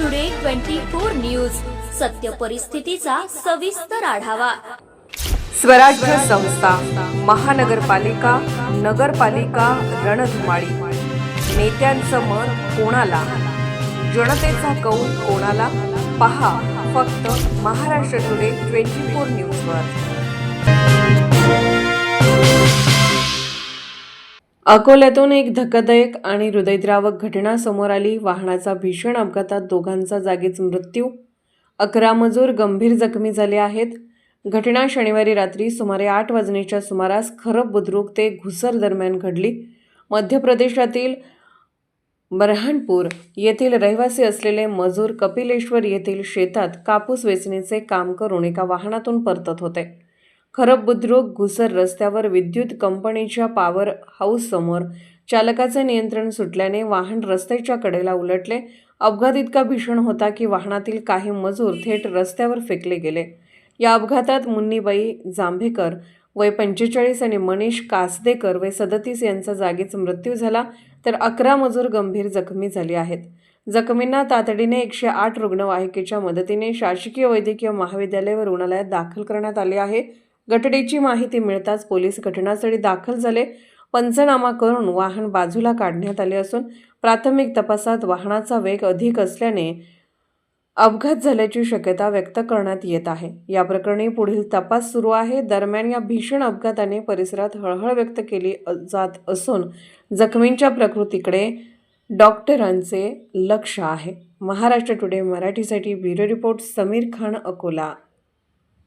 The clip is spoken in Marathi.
टुडे ट्वेंटी फोर न्यूज सत्य परिस्थितीचा सविस्तर आढावा. स्वराज्य संस्था महानगरपालिका नगरपालिका रणधुमाळी. नेत्यांचं मत कोणाला? जनतेचा कौल कोणाला? पहा फक्त महाराष्ट्र टुडे ट्वेंटी फोर न्यूजवर अकोल्यातून एक धक्कादायक आणि हृदयद्रावक घटना समोर आली. वाहनाचा भीषण अपघातात दोघांचा जागीच मृत्यू. अकरा मजूर गंभीर जखमी झाले आहेत. घटना शनिवारी रात्री सुमारे आठ वाजण्याच्या सुमारास खरब बुद्रुक ते घुसर दरम्यान घडली. मध्य प्रदेशातील बरहानपूर येथील रहिवासी असलेले मजूर कपिलेश्वर येथील शेतात कापूस वेचणीचे काम करून एका वाहनातून परतत होते. खरब बुद्रुक घुसर रस्त्यावर विद्युत कंपनीच्या पॉवर हाऊससमोर चालकाचे नियंत्रण सुटल्याने वाहन रस्त्याच्या कडेला उलटले. अपघात इतका भीषण होता की वाहनातील काही मजूर थेट रस्त्यावर फेकले गेले. या अपघातात मुन्नीबाई जांभेकर वय पंचेचाळीस आणि मनीष कासदेकर वय सदतीस यांचा जागीच मृत्यू झाला तर अकरा मजूर गंभीर जखमी झाले आहेत. जखमींना तातडीने एकशे आठ रुग्णवाहिकेच्या मदतीने शासकीय वैद्यकीय महाविद्यालय व रुग्णालयात दाखल करण्यात आले आहे. घटनेची माहिती मिळताच पोलीस घटनास्थळी दाखल झाले. पंचनामा करून वाहन बाजूला काढण्यात आले असून प्राथमिक तपासात वाहनाचा वेग अधिक असल्याने अपघात झाल्याची शक्यता व्यक्त करण्यात येत आहे. या प्रकरणी पुढील तपास सुरू आहे. दरम्यान या भीषण अपघाताने परिसरात हळहळ व्यक्त केली जात असून जखमींच्या प्रकृतीकडे डॉक्टरांचे लक्ष आहे. महाराष्ट्र टुडे मराठीसाठी ब्युरो रिपोर्ट समीर खान अकोला.